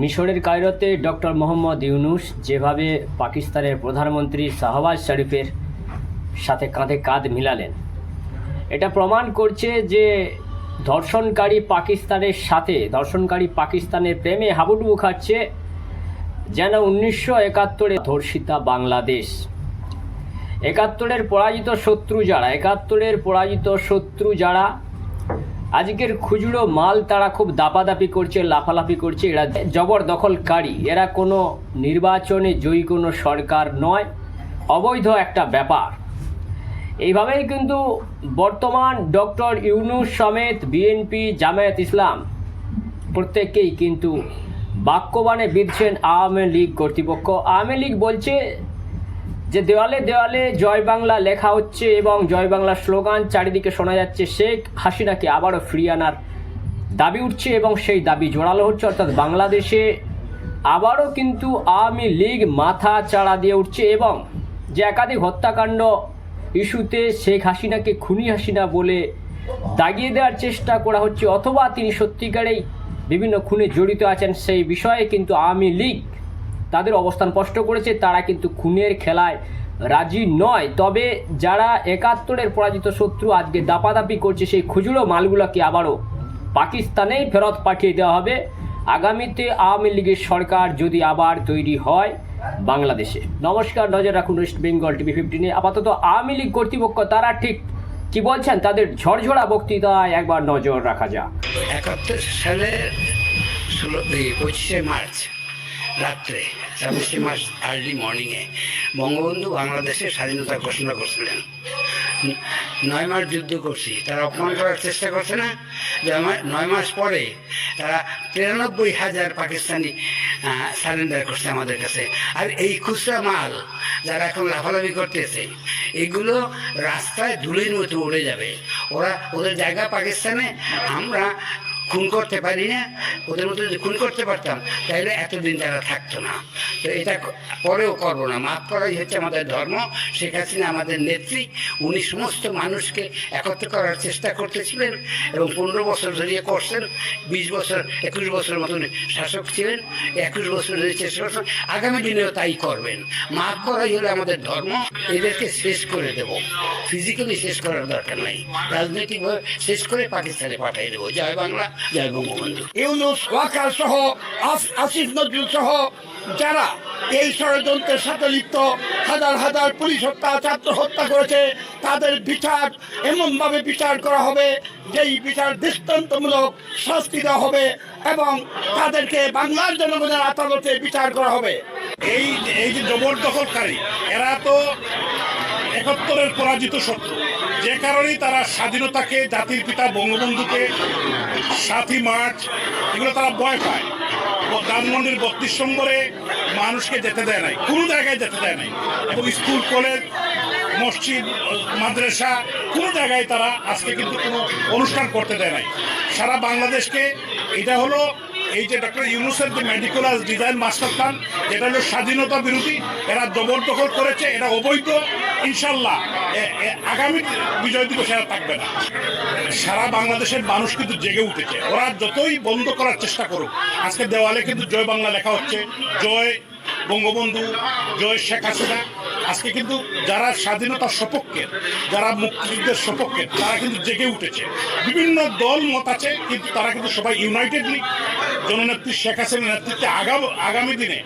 মিশরের কায়রোতে ডক্টর মোহাম্মদ ইউনুস যেভাবে পাকিস্তানের প্রধানমন্ত্রী শাহবাজ শরীফের সাথে কাঁধে কাঁধ মিলালেন, এটা প্রমাণ করছে যে ধর্ষণকারী পাকিস্তানের সাথে, ধর্ষণকারী পাকিস্তানের প্রেমে হাবুডুবু খাচ্ছে যেন উনিশশো একাত্তরে ধর্ষিতা বাংলাদেশ। একাত্তরের পরাজিত শত্রু যারা, একাত্তরের পরাজিত শত্রু যারা আজকের খুচরো মাল তারা খুব দাপাদাপি করছে, লাফালাফি করছে। এরা জবরদখলকারী। এরা কোনো নির্বাচনে জয়ী কোনো সরকার নয়। অবৈধ একটা ব্যাপার। এইভাবেই কিন্তু বর্তমান ডক্টর ইউনুস সমেত বিএনপি, জামায়াত ইসলাম প্রত্যেকেই কিন্তু বাক্যবাণে বিধছেন আওয়ামী লীগ কর্তৃপক্ষ। আওয়ামী লীগ বলছে যে দেওয়ালে দেওয়ালে জয় বাংলা লেখা হচ্ছে এবং জয় বাংলা স্লোগান চারিদিকে শোনা যাচ্ছে, শেখ হাসিনাকে আবারও ফিরিয়ে আনার দাবি উঠছে এবং সেই দাবি জোরালো হচ্ছে, অর্থাৎ বাংলাদেশে আবারও কিন্তু আওয়ামী লীগ মাথা চাড়া দিয়ে উঠছে এবং যে একাধিক হত্যাকাণ্ড ইস্যুতে শেখ হাসিনাকে খুনি হাসিনা বলে দাগিয়ে দেওয়ার চেষ্টা করা হচ্ছে, অথবা তিনি সত্যিকারেই বিভিন্ন খুনে জড়িত আছেন, সেই বিষয়ে কিন্তু আওয়ামী লীগ তাদের অবস্থান স্পষ্ট করেছে, তারা কিন্তু খুনের খেলায় রাজি নয়। তবে যারা একাত্তরের পরাজিত শত্রু আজকে দাপাদাপি করছে, সেই খুচরো মালগুলোকে আবারও পাকিস্তানেই ফেরত পাঠিয়ে দেওয়া হবে। আগামীতে আওয়ামী লীগের সরকার যদি আবার তৈরি হয় বাংলাদেশে। নমস্কার, নজর রাখুন ওয়েস্ট বেঙ্গল টিভি ফিফটিনে আপাতত আওয়ামী লীগ কর্তৃপক্ষ, তারা ঠিক কি বলছেন? তাদের ঝরঝরা বক্তৃতায় একবার নজর রাখা যাক। একাত্তর সালের ষোলো পঁচিশে মার্চ রাত্রে ছাব্বিশে মার্চ আর্লি মর্নিংয়ে বঙ্গবন্ধু বাংলাদেশের স্বাধীনতা ঘোষণা করছিলেন। নয় মাস যুদ্ধ করছি, তারা অপমান করার চেষ্টা করছে না? নয় মাস পরে তারা তিরানব্বই হাজার পাকিস্তানি সারেন্ডার করছে আমাদের কাছে। আর এই খুচরা মাল যারা এখন লাফালাফি করতেছে, এগুলো রাস্তায় ধুলির মতো উড়ে যাবে। ওরা, ওদের জায়গা পাকিস্তানে, আমরা খুন করতে পারি না, ওদের মতো যদি খুন করতে পারতাম, তাহলে এতদিন তারা থাকতো না। তো এটা পরেও করব না। মাফ করাই হচ্ছে আমাদের ধর্ম। শেখ হাসিনা আমাদের নেত্রী। উনি সমস্ত মানুষকে একত্র করার চেষ্টা করতেছিলেন এবং পনেরো বছর ধরিয়ে করছেন। বিশ বছর, একুশ বছরের মতন শাসক ছিলেন। একুশ বছর ধরে চেষ্টা করছেন আগামী দিনেও তাই করবেন। মাফ করাই হলো আমাদের ধর্ম। এদেরকে শেষ করে দেব। ফিজিক্যালি শেষ করার দরকার নাই। রাজনৈতিকভাবে শেষ করে পাকিস্তানে পাঠিয়ে দেবো। জয় বাংলা। জয় বঙ্গবন্ধু ইউনুস, ওয়াকার সহ আসিফ নজরুল সহ যারা এই ষড়যন্ত্রের সাথে লিপ্ত, হাজার হাজার পুলিশ হত্যা ছাত্র হত্যা করেছে, তাদের বিচার এমনভাবে বিচার করা হবে, যেই বিচার দৃষ্টান্তমূলক শাস্তি দেওয়া হবে এবং তাদেরকে বাংলার জনগণের আদালতে বিচার করা হবে। এই এই যে জবরদখলকারী, এরা তো একাত্তরের পরাজিত শত্রু। যে কারণেই তারা স্বাধীনতাকে, জাতির পিতা বঙ্গবন্ধুকে, সাতই মার্চ, এগুলো তারা ভয় পায়। ধানমন্ডির বত্রিশ নম্বরে মানুষকে যেতে দেয় নাই, কোনো জায়গায় যেতে দেয় নাই। এবং স্কুল, কলেজ, মসজিদ, মাদ্রাসা, কোনো জায়গায় তারা আজকে কিন্তু কোনো অনুষ্ঠান করতে দেয় নাই। সারা বাংলাদেশকে এটা হলো এই যে ডক্টর ইউনুসের যে মেডিকুলার ডিজাইন মাস্টার প্ল্যান যেটা হলো স্বাধীনতা বিরোধী, এরা জবরদখল করেছে, এটা অবৈধ, ইনশাল্লাহ আগামী বিজয় দিবস এরা থাকবে না। সারা বাংলাদেশের মানুষ কিন্তু জেগে উঠেছে। ওরা যতই বন্ধ করার চেষ্টা করুক, আজকে দেওয়ালে কিন্তু জয় বাংলা লেখা হচ্ছে, জয় বঙ্গবন্ধু, জয় শেখ হাসিনা। আজকে কিন্তু যারা স্বাধীনতার সপক্ষে, যারা মুক্তিযুদ্ধের সপক্ষে, তারা কিন্তু জেগে উঠেছে। বিভিন্ন দল, মত আছে, কিন্তু তারা কিন্তু সবাই ইউনাইটেডলি জননেত্রী শেখ হাসিনার নেতৃত্বে আগাম আগামী দিনে